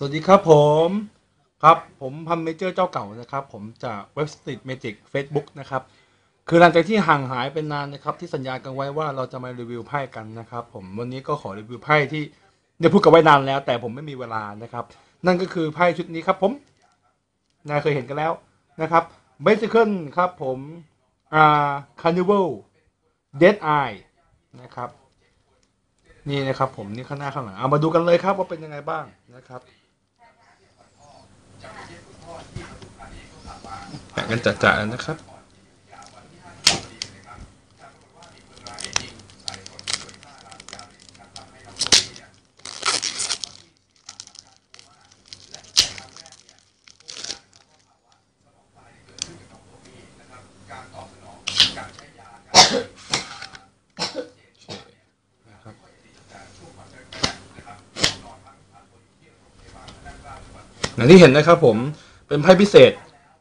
สวัสดีครับผมครับผมพัมเมเจอร์เจ้าเก่านะครับ ผมจากเว็บสตรีทเมจิกเฟซบุ๊กนะครับ คือหลังจากที่ห่างหายเป็นนานนะครับ ที่สัญญากันไว้ว่าเราจะมารีวิวไพ่กันนะครับ ผมวันนี้ก็ขอรีวิวไพ่ที่ได้พูดกันไว้นานแล้ว แต่ผมไม่มีเวลานะครับ นั่นก็คือไพ่ชุดนี้ครับผมนายเคยเห็นกันแล้วนะครับเบสิเคิลครับผมอ่าคาร์นิวัลเดดไอนะครับ นี่นะครับผมนี่ข้างหน้าข้างหลังเอามาดูกันเลยครับว่าเป็นยังไงบ้างนะครับ แบ่งกันจัดๆนะครับ อย่างที่เห็นนะครับผมเป็นไพ่พิเศษ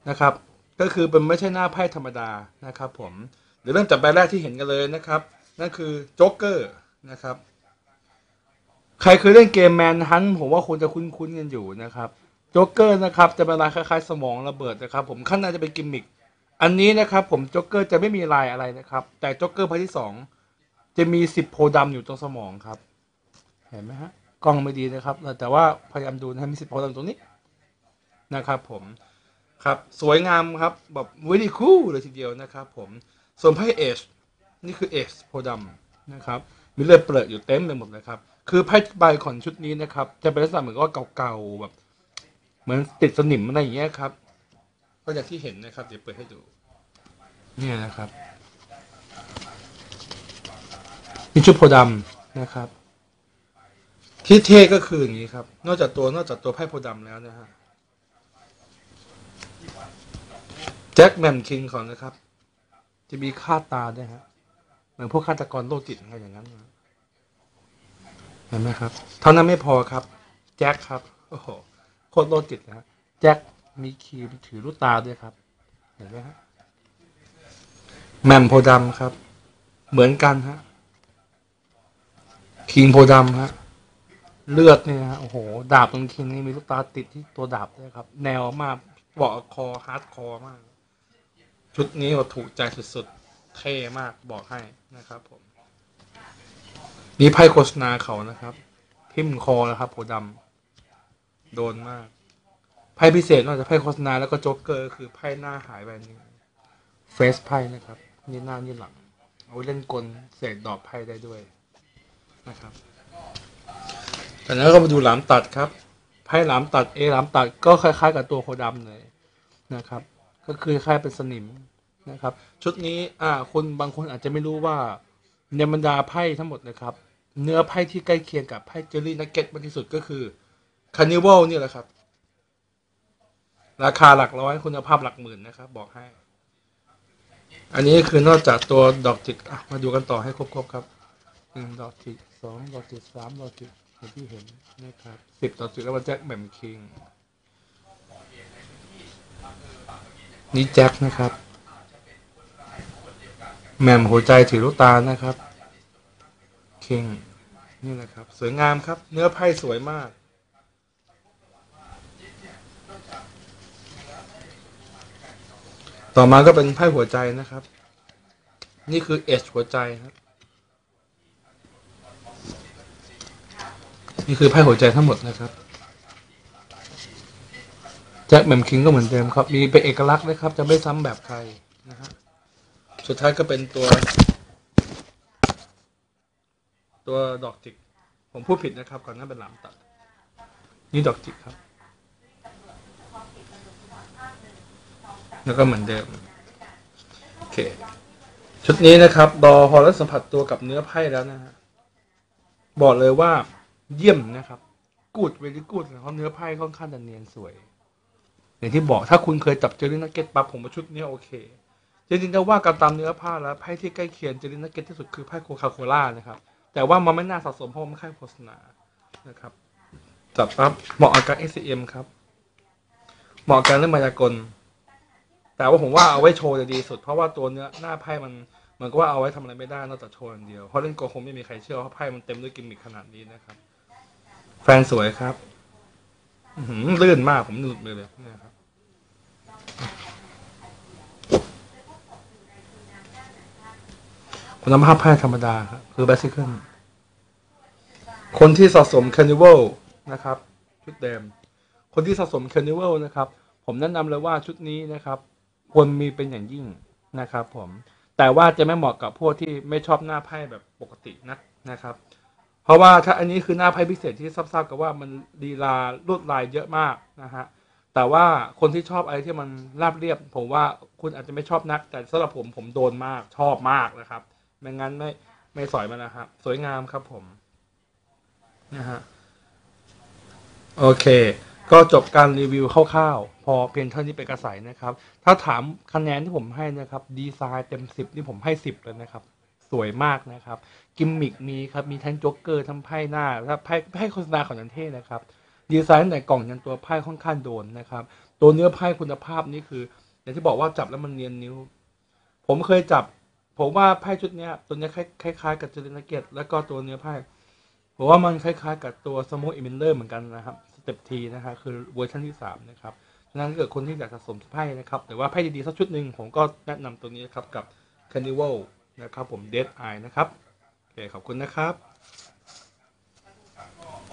นะครับ ก็คือเป็นไม่ใช่หน้าไพ่ธรรมดานะครับ ผมเดี๋ยวเริ่มจากใบแรกที่เห็นกันเลยนะครับ นั่นคือโจ๊กเกอร์นะครับ ใครเคยเล่นเกมแมนฮันผมว่าคุณจะคุ้นๆกันอยู่นะครับโจ๊กเกอร์นะครับจะเป็นลายคล้ายๆ สมองระเบิดนะครับ ผมข้างในจะเป็นกิมมิคอันนี้นะครับ ผมโจ๊กเกอร์จะไม่มีลายอะไรนะครับ แต่โจ๊กเกอร์ไพ่ที่สองจะมีสิบโพธิ์ดำอยู่ตรงสมองครับ เห็นไหมฮะกล้องไม่ดีนะครับ แต่ว่าพยายามดูนะมีสิบโพธิ์ดำตรงนี้ นะครับผมครับสวยงามครับแบบวิดีคูลเลยทีเดียวนะครับผมส่วนไพ่เอชนี่คือเอชโพดัมนะครับมีเลือดเปลือกอยู่เต็มไปหมดเลยครับคือไพ่ใบของชุดนี้นะครับ จะเป็นลักษณะเหมือนกับเก่าๆแบบเหมือนติดสนิมอะไรอย่างเงี้ยครับก็อย่างที่เห็นนะครับ เดี๋ยวเปิดให้ดู เนี่ยนะครับนี่ชุดโพดำนะครับที่เท่ก็คืออย่างนี้ครับ นอกจากตัวนอกจากตัวไพ่โพดำแล้วนะฮะ แจ็คแมมคิงของนะครับ จะมีค่าตาด้วยฮะเหมือนพวกฆาตกรโรคจิตอะไรอย่างนั้นเห็นไหมครับ เท่านั้นไม่พอครับ แจ็คครับ โอ้โหโคตรโรคจิตนะฮะแจ็คมีคีมถือลูกตาด้วยครับ เห็นไหมฮะแมมโพดำครับ เหมือนกันฮะคิงโพดำฮะเลือดเนี่ยฮะโอ้โห ดาบตรงคิงนี่มีลูกตาติดที่ตัวดาบด้วยครับ แนวมากบอกคอฮาร์ดคอมาก ชุดนี้ว่าถูกใจสุดๆ เท่มากบอกให้นะครับผม นี่ไพ่โฆษณาเขานะครับพิมคอนะครับโพดำโดนมาก ไพ่พิเศษนอกจากไพ่โฆษณาแล้วก็โจ๊กเกอร์ คือไพ่หน้าหายไปนึงเฟสไพ่นะครับ นี่หน้านี่หลัง เอาเล่นกลเสกดอกไพ่ได้ด้วยนะครับจากนั้นก็มาดูหลามตัดครับไพ่หลามตัดเอหลามตัดก็คล้ายๆ กับตัวโคดำเลยนะครับ ก็คือคล้ายเป็นสนิมนะครับ ชุดนี้อ่าคนบางคนอาจจะไม่รู้ว่าในบรรดาไพ่ทั้งหมดนะครับ เนื้อไพ่ที่ใกล้เคียงกับไพ่เจอรี่นักเก็ตมากที่สุดก็คือคานิวัลนี่แหละครับ ราคาหลักร้อยคุณภาพหลักหมื่นนะครับ บอกให้ อันนี้คือนอกจากตัวดอกจิกอะมาดูกันต่อให้ครบๆครับหนึ่งดอกจิกสองดอกจิกสามดอกจิกอย่างที่เห็นนะครับสิบดอกจิกแล้วมาแจ็คแหม่มคิง นี่แจ็คนะครับ แหม่มหัวใจถือลูกตานะครับ คิง นี่นะครับ สวยงามครับ เนื้อไพ่สวยมาก ต่อมาก็เป็นไพ่หัวใจนะครับ นี่คือเอชหัวใจครับ นี่คือไพ่หัวใจทั้งหมดนะครับ แจ็คแมมคิงก็เหมือนเดิมครับ มีเป็นเอกลักษณ์นะครับ จะไม่ซ้ำแบบใครนะฮะสุดท้ายก็เป็นตัว ตัวดอกจิก ผมพูดผิดนะครับ ก่อนหน้าเป็นหลามตัด นี่ดอกจิกครับ แล้วก็เหมือนเดิม โอเค ชุดนี้นะครับดอพอแล้วสัมผัสตัวกับเนื้อไพ่แล้วนะฮะบอกเลยว่าเยี่ยมนะครับ กูดเวลิกูดเขาเนื้อไพ่ค่อนข้างจะเนียนสวย อย่างที่บอกถ้าคุณเคยจับเจอรินักเก็ตปั๊บผมว่าชุดนี้โอเค จริงๆจะว่ากันตามเนื้อผ้าแล้วไพ่ที่ใกล้เคียงเจอรินักเก็ตที่สุดคือไพ่โคคาโคล่านะครับแต่ว่ามันไม่น่าสะสมเพราะมันไม่ค่ายโฆษณานะครับจับปั๊บเหมาะกับการ SCM ครับ เหมาะกับการเล่นมายากล แต่ว่าผมว่าเอาไว้โชว์จะดีสุด เพราะว่าตัวเนื้อหน้าไพ่มันเหมือนกับว่าเอาไว้ทำอะไรไม่ได้นอกจากโชว์อย่างเดียวเพราะเล่นโกคงไม่มีใครเชื่อว่าไพ่มันเต็มด้วยกิมมิคขนาดนี้นะครับ แฟนสวยครับลื่นมากผมหลุดเลยเลยเนี่ยครับ คุณภาพไพ่ธรรมดาครับคือ b บ s ิ c เกิลคนที่สะสม c a r n i v a l นะครับชุดเดิมคนที่สะสม c a r n i v a l นะครับ ผมแนะนำเลยว่าชุดนี้นะครับควรมีเป็นอย่างยิ่งนะครับ ผมแต่ว่าจะไม่เหมาะกับพวกที่ไม่ชอบหน้าไพ่แบบปกตินักนะครับ เพราะว่าถ้าอันนี้คือหน้าไพ่พิเศษที่ทราบๆกันว่ามันดีลาลวดลายเยอะมากนะฮะแต่ว่าคนที่ชอบอะไรที่มันราบเรียบ ผมว่าคุณอาจจะไม่ชอบนัก แต่สำหรับผมผมโดนมากชอบมากนะครับ ไม่งั้นไม่ไม่สอยมันนะครับ สวยงามครับผมนะฮะโอเค ก็จบการรีวิวคร่าวๆพอเพียงเท่านี้เป็นกระใสนะครับ ถ้าถามคะแนนที่ผมให้นะครับ ดีไซน์เต็มสิบนี่ผมให้สิบเลยนะครับ สวยมากนะครับ กิมมิกมีครับ มีทั้งโจ๊กเกอร์ทั้งไพ่หน้าถ้าไพ่ไพ่โฆษณาของนันเท่นะครับ ดีไซน์ตั้งแต่กล่องยันตัวไพ่ค่อนข้างโดนนะครับ ตัวเนื้อไพ่คุณภาพนี่คือ อย่างที่บอกว่าจับแล้วมันเนียนนิ้ว ผมเคยจับ ผมว่าไพ่ชุดเนี้ยตัวเนี้ยคล้ายๆกับเจลินเกตแล้วก็ตัวเนื้อไพ่ผมว่ามันคล้ายๆกับตัวสมูทอิมินเลอร์เหมือนกันนะครับสเต็ปทีนะครับคือเวอร์ชันที่สามนะครับฉะนั้นถ้าเกิดคนที่อยากสะสมไพ่นะครับหรือว่าไพ่ดีๆสักชุดหนึ่งผมก็แนะนำตัวนี้นะครับกับ Carnival นะครับผม Dead Eye นะครับโอเคขอบคุณนะครับ